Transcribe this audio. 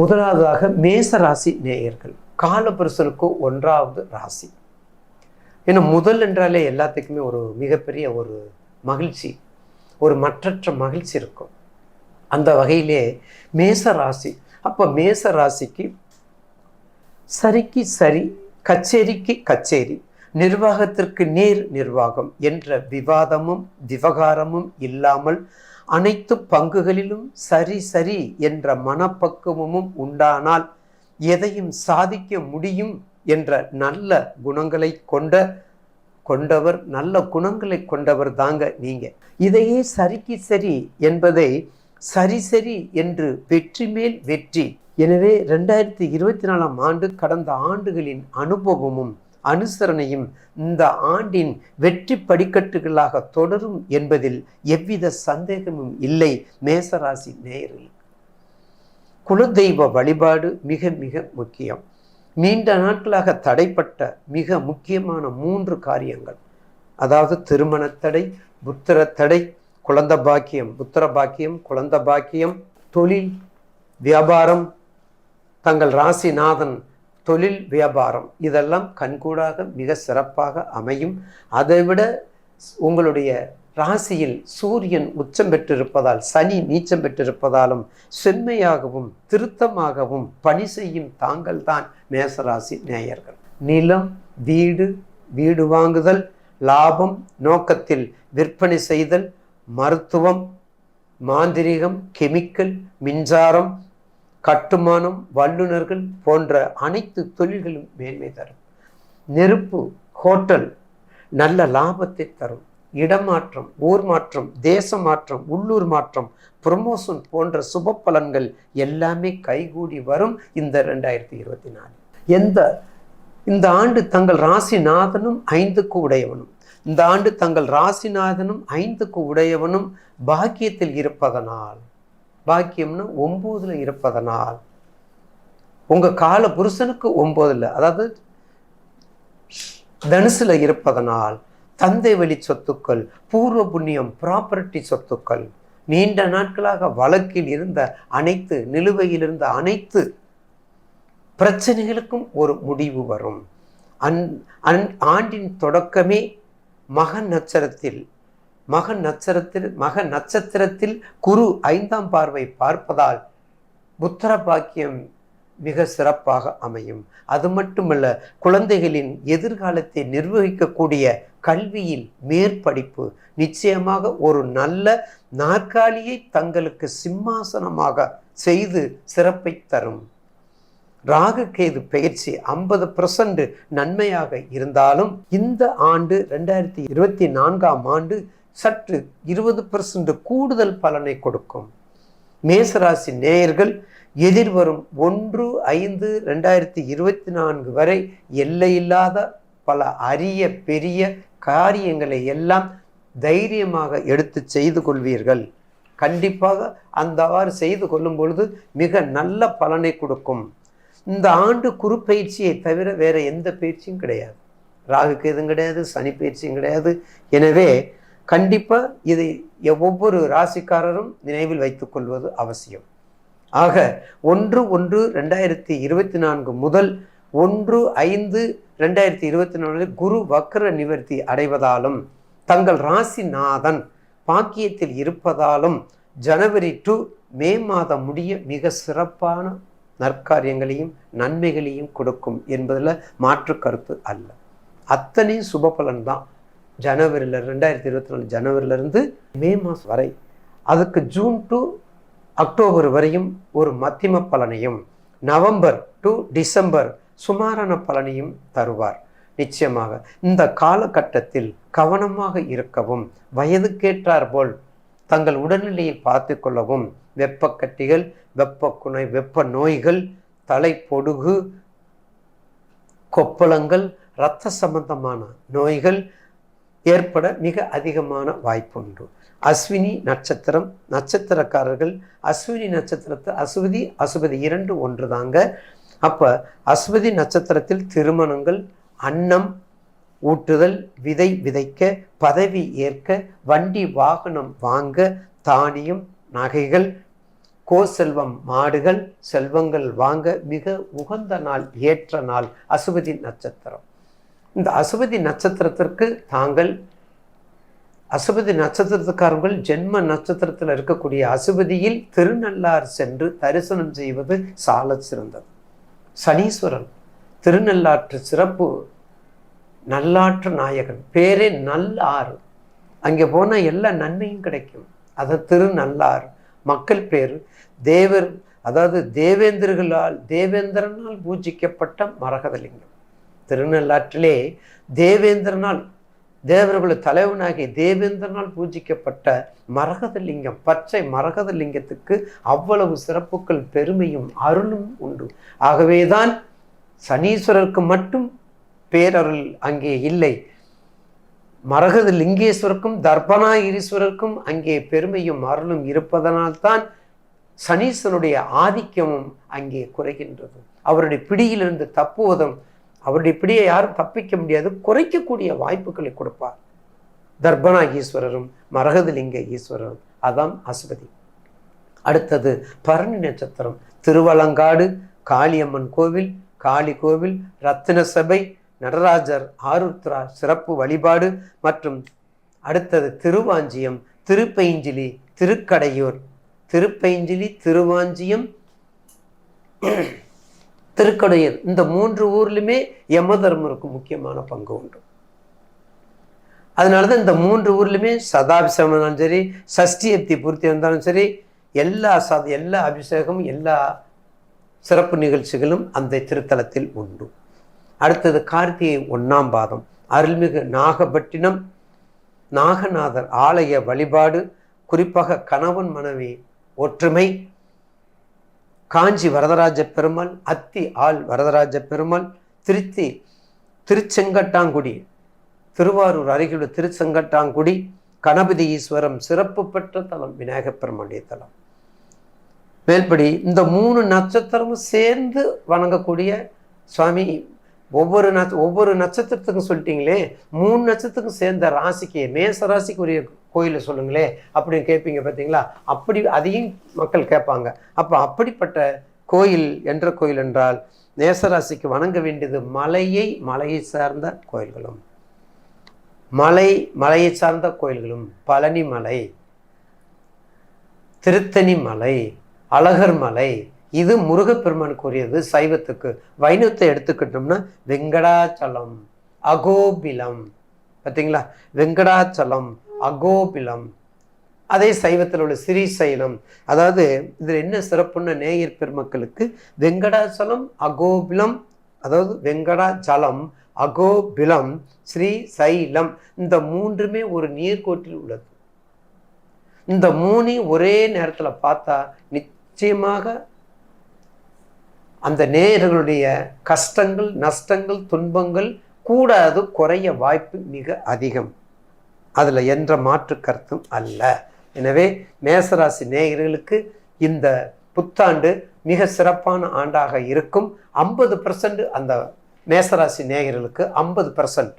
முதலாவதாக மேச ராசி நேயர்கள். காலபுருஷனுக்கு ஒன்றாவது ராசி. ஏன்னா முதல் என்றாலே எல்லாத்துக்குமே ஒரு மிகப்பெரிய ஒரு மகிழ்ச்சி ஒரு மற்றற்ற மகிழ்ச்சி இருக்கும். அந்த வகையிலே மேச ராசி. அப்போ மேச ராசிக்கு சரிக்கு சரி கச்சேரிக்கு கச்சேரி நிர்வாகத்திற்கு நேர் நிர்வாகம் என்ற விவாதமும் விவகாரமும் இல்லாமல் அனைத்து பங்குகளிலும் சரி சரி என்ற மனப்பக்குவமும் உண்டானால் எதையும் சாதிக்க முடியும் என்ற நல்ல குணங்களை கொண்ட கொண்டவர் நல்ல குணங்களை கொண்டவர் தாங்க நீங்க. இதையே சரிக்கு சரி என்பதை சரி சரி என்று வெற்றி மேல் வெற்றி. எனவே ரெண்டாயிரத்தி இருபத்தி நாலாம் ஆண்டு கடந்த ஆண்டுகளின் அனுபவமும் அனுசரணையும் இந்த ஆண்டின் வெற்றி படிக்கட்டுகளாக தொடரும் என்பதில் எவ்வித சந்தேகமும் இல்லை மேசராசி நேயர்கள். குலதெய்வ வழிபாடு மிக மிக முக்கியம். நீண்ட நாட்களாக தடைப்பட்ட மிக முக்கியமான மூன்று காரியங்கள். அதாவது திருமண தடை புத்திர தடை குழந்த பாக்கியம் புத்திர பாக்கியம் குழந்த பாக்கியம் தொழில் வியாபாரம் தங்கள் ராசிநாதன் தொழில் வியாபாரம் இதெல்லாம் கண்கூடாக மிக சிறப்பாக அமையும். அதைவிட உங்களுடைய ராசியில் சூரியன் உச்சம் பெற்றிருப்பதால் சனி நீச்சம் பெற்றிருப்பதாலும் செம்மையாகவும் திருத்தமாகவும் பணி செய்யும் தாங்கள் தான் மேசராசி நேயர்கள். நிலம் வீடு வீடு வாங்குதல் லாபம் நோக்கத்தில் விற்பனை செய்தல் மருத்துவம் மாந்திரிகம் கெமிக்கல் மின்சாரம் கட்டுமானம் வல்லுநர்கள் போன்ற அனைத்து தொழில்களும் மேன்மை தரும். நெருப்பு ஹோட்டல் நல்ல லாபத்தை தரும். இடமாற்றம் ஊர் மாற்றம் தேச மாற்றம் உள்ளூர் மாற்றம் ப்ரொமோஷன் போன்ற சுப பலன்கள் எல்லாமே கைகூடி வரும் இந்த ரெண்டாயிரத்தி இருபத்தி நாலு. எந்த இந்த ஆண்டு தங்கள் ராசிநாதனும் ஐந்துக்கு உடையவனும் இந்த ஆண்டு தங்கள் ராசிநாதனும் ஐந்துக்கு உடையவனும் பாக்கியத்தில் இருப்பதனால் பாக்கியம்னு ஒம்போதில் இருப்பதனால் உங்கள் கால புருஷனுக்கு ஒம்போதில் அதாவது தனுசில் இருப்பதனால் தந்தை வழி சொத்துக்கள் பூர்வ புண்ணியம் ப்ராப்பர்ட்டி சொத்துக்கள் நீண்ட நாட்களாக வழக்கில் இருந்த அனைத்து நிலுவையில் இருந்த அனைத்து பிரச்சனைகளுக்கும் ஒரு முடிவு வரும். அன் அன் ஆண்டின் தொடக்கமே மகன் நட்சத்திரத்தில் மகன் நட்சத்திரத்தில் மக நட்சத்திரத்தில் குரு ஐந்தாம் பார்வை பார்ப்பதால் புத்திர பாக்கியம் மிக சிறப்பாக அமையும். அது மட்டுமல்ல குழந்தைகளின் எதிர்காலத்தை நிர்வகிக்கக்கூடிய கல்வியில் மேற்படிப்பு நிச்சயமாக ஒரு நல்ல நாற்காலியை தங்களுக்கு சிம்மாசனமாக செய்து சிறப்பை தரும். ராகு கேது பயிற்சி ஐம்பது பர்சன்ட் நன்மையாக இருந்தாலும் இந்த ஆண்டு ரெண்டாயிரத்தி இருபத்தி நான்காம் ஆண்டு சற்று இருபது பர்சன்ட் கூடுதல் பலனை கொடுக்கும். மேசராசி நேயர்கள் எதிர்வரும் ஒன்று ஐந்து ரெண்டாயிரத்தி இருபத்தி நான்கு வரை எல்லையில்லாத பல அரிய பெரிய காரியங்களை எல்லாம் தைரியமாக எடுத்து செய்து கொள்வீர்கள். கண்டிப்பாக அந்தவாறு செய்து கொள்ளும் பொழுது மிக நல்ல பலனை கொடுக்கும். இந்த ஆண்டு குரு பயிற்சியை தவிர வேறு எந்த பயிற்சியும் கிடையாது. ராகுக்கு எதுவும் கிடையாது சனி பயிற்சியும் கிடையாது. எனவே கண்டிப்பாக இதை ஒவ்வொரு ராசிக்காரரும் நினைவில் வைத்துக் கொள்வது அவசியம். ஆக ஒன்று ஒன்று ரெண்டாயிரத்தி இருபத்தி நான்கு முதல் ஒன்று ஐந்து ரெண்டாயிரத்தி இருபத்தி நாலு குரு வக்ர நிவர்த்தி அடைவதாலும் தங்கள் ராசிநாதன் பாக்கியத்தில் இருப்பதாலும் ஜனவரி டு மே மாதம் முடிய மிக சிறப்பான நற்காரியங்களையும் நன்மைகளையும் கொடுக்கும் என்பதில் மாற்று கருத்து அல்ல. அத்தனையும் சுப பலன்தான். ஜனவரியில் ரெண்டாயிரத்தி இருபத்தி நாலு ஜனவரியிலிருந்து மே மாதம் வரை. அதுக்கு ஜூன் டு அக்டோபர் வரையும் ஒரு மத்தியம பலனையும் நவம்பர் டு டிசம்பர் சுமாரான பலனையும் தருவார். நிச்சயமாக இந்த காலகட்டத்தில் கவனமாக இருக்கவும் வயதுக்கேற்றார் போல் தங்கள் உடல்நிலையை பார்த்து கொள்ளவும் வெப்பக்கட்டிகள் வெப்பக்குணை வெப்ப நோய்கள் தலைப்பொடுகு கொப்பளங்கள் இரத்த சம்பந்தமான நோய்கள் ஏற்பட மிக அதிகமான வாய்ப்புண்டு. அஸ்வினி நட்சத்திரம் நட்சத்திரக்காரர்கள் அஸ்வினி நட்சத்திரத்தை அசுவதி அசுபதி இரண்டு ஒன்று தாங்க. அப்போ அஸ்வதி நட்சத்திரத்தில் திருமணங்கள் அன்னம் ஊட்டுதல் விதை விதைக்க பதவி ஏற்க வண்டி வாகனம் வாங்க தானியம் நகைகள் கோ செல்வம் மாடுகள் செல்வங்கள் வாங்க மிக உகந்த நாள் ஏற்ற நாள் அசுபதி நட்சத்திரம். இந்த அசுபதி நட்சத்திரத்திற்கு தாங்கள் அசுபதி நட்சத்திரத்துக்காரங்கள் ஜென்ம நட்சத்திரத்தில் இருக்கக்கூடிய அசுபதியில் திருநள்ளார் சென்று தரிசனம் செய்வது சால சிறந்தது. சனீஸ்வரன் திருநள்ளாற்று சிறப்பு நல்லாற்று நாயகன் பேரே நல்லாறு. அங்கே போனால் எல்லா நன்மையும் கிடைக்கும். அது திருநள்ளாறு மக்கள் பேர். தேவர் அதாவது தேவேந்திரர்களால் தேவேந்திரனால் பூஜிக்கப்பட்ட மரகதலிங்கம். திருநள்ளாற்றிலே தேவேந்திரனால் தேவர்கள தலைவனாகிய தேவேந்திரனால் பூஜிக்கப்பட்ட மரகதலிங்கம் பச்சை மரகதலிங்கத்துக்கு அவ்வளவு சிறப்புகள் பெருமையும் அருளும் உண்டு. ஆகவேதான் சனீஸ்வரருக்கு மட்டும் பேரருள் அங்கே இல்லை. மரகத லிங்கேஸ்வருக்கும் தர்பனாகிரீஸ்வரருக்கும் அங்கே பெருமையும் அருளும் இருப்பதனால்தான் சனீஸ்வரனுடைய ஆதிக்கமும் அங்கே குறைகின்றது. அவருடைய பிடியிலிருந்து தப்புவதும் அவருடைய பிடியை யாரும் தப்பிக்க முடியாது குறைக்கக்கூடிய வாய்ப்புகளை கொடுப்பார். தர்பனா ஈஸ்வரரும் மரகதலிங்க ஈஸ்வரரும் அதான் அசுபதி அடுத்தது பரணி நட்சத்திரம் திருவலங்காடு காளியம்மன் கோவில் காளி கோவில் ரத்தின சபை நடராஜர் ஆருத்ரா சிறப்பு வழிபாடு மற்றும் அடுத்தது திருவாஞ்சியம் திருப்பைஞ்சிலி திருக்கடையூர். திருப்பைஞ்சிலி திருவாஞ்சியம் திருக்கடையூர். இந்த மூன்று ஊர்லையுமே யமதர்மருக்கு முக்கியமான பங்கு உண்டு. அதனால தான் இந்த மூன்று ஊர்லையுமே சதாபிஷேகம் இருந்தாலும் சரி சஷ்டியப்தி பூர்த்தி இருந்தாலும் சரி எல்லா சத எல்லா அபிஷேகமும் எல்லா சிறப்பு நிகழ்ச்சிகளும் அந்த திருத்தலத்தில் உண்டு. அடுத்தது கார்த்திகை ஒன்றாம் பாதம். அருள்மிகு நாகப்பட்டினம் நாகநாதர் ஆலய வழிபாடு குறிப்பாக கணவன் மனைவி ஒற்றுமை காஞ்சி வரதராஜ பெருமாள் அத்தி ஆள் வரதராஜ பெருமாள் திருச்சி திருச்செங்கட்டாங்குடி திருவாரூர் அருகிலுள்ள திருச்செங்கட்டாங்குடி கணபதி ஈஸ்வரம் சிறப்பு பெற்ற தலம் விநாயகப் பெருமாளுடைய தலம். மேல்படி இந்த மூணு நட்சத்திரமும் சேர்ந்து வணங்கக்கூடிய சுவாமி ஒவ்வொரு நட்ச ஒவ்வொரு நட்சத்திரத்துக்கும் சொல்லிட்டீங்களே மூணு நட்சத்திரத்துக்கும் சேர்ந்த ராசிக்கு மேச ராசிக்கு உரிய கோயிலை சொல்லுங்களே அப்படின்னு கேட்பீங்க பார்த்தீங்களா? அப்படி அதையும் மக்கள் கேட்பாங்க. அப்போ அப்படிப்பட்ட கோயில் என்ற கோயில் என்றால் நேசராசிக்கு வணங்க வேண்டியது மலையை மலையை சார்ந்த கோயில்களும். மலை மலையை சார்ந்த கோயில்களும். பழனி மலை திருத்தணி மலை அழகர் மலை இது முருகப்பெருமானுக்குரியது சைவத்துக்கு. வைணவத்தை எடுத்துக்கிட்டோம்னா வெங்கடாச்சலம் அகோபிலம். பார்த்தீங்களா வெங்கடாச்சலம் அகோபிலம். அதே சைவத்தில் உள்ள ஸ்ரீசைலம் அதாவது இதில் என்ன சிறப்புன்னு நேயர் பெருமக்களுக்கு வெங்கடாச்சலம் அகோபிலம் அதாவது வெங்கடாச்சலம் அகோபிலம் ஸ்ரீ சைலம் இந்த மூன்றுமே ஒரு நீர்கோட்டில் உள்ளது. இந்த மூணையும் ஒரே நேரத்தில் பார்த்தா நிச்சயமாக அந்த நேயர்களுடைய கஷ்டங்கள் நஷ்டங்கள் துன்பங்கள் கூடாது குறைய வாய்ப்பு மிக அதிகம். அதில் என்ற மாற்று கருத்தும் அல்ல. எனவே மேசராசி நேயர்களுக்கு இந்த புத்தாண்டு மிக சிறப்பான ஆண்டாக இருக்கும். ஐம்பது பர்சன்ட் அந்த மேசராசி நேயர்களுக்கு ஐம்பது பர்சன்ட்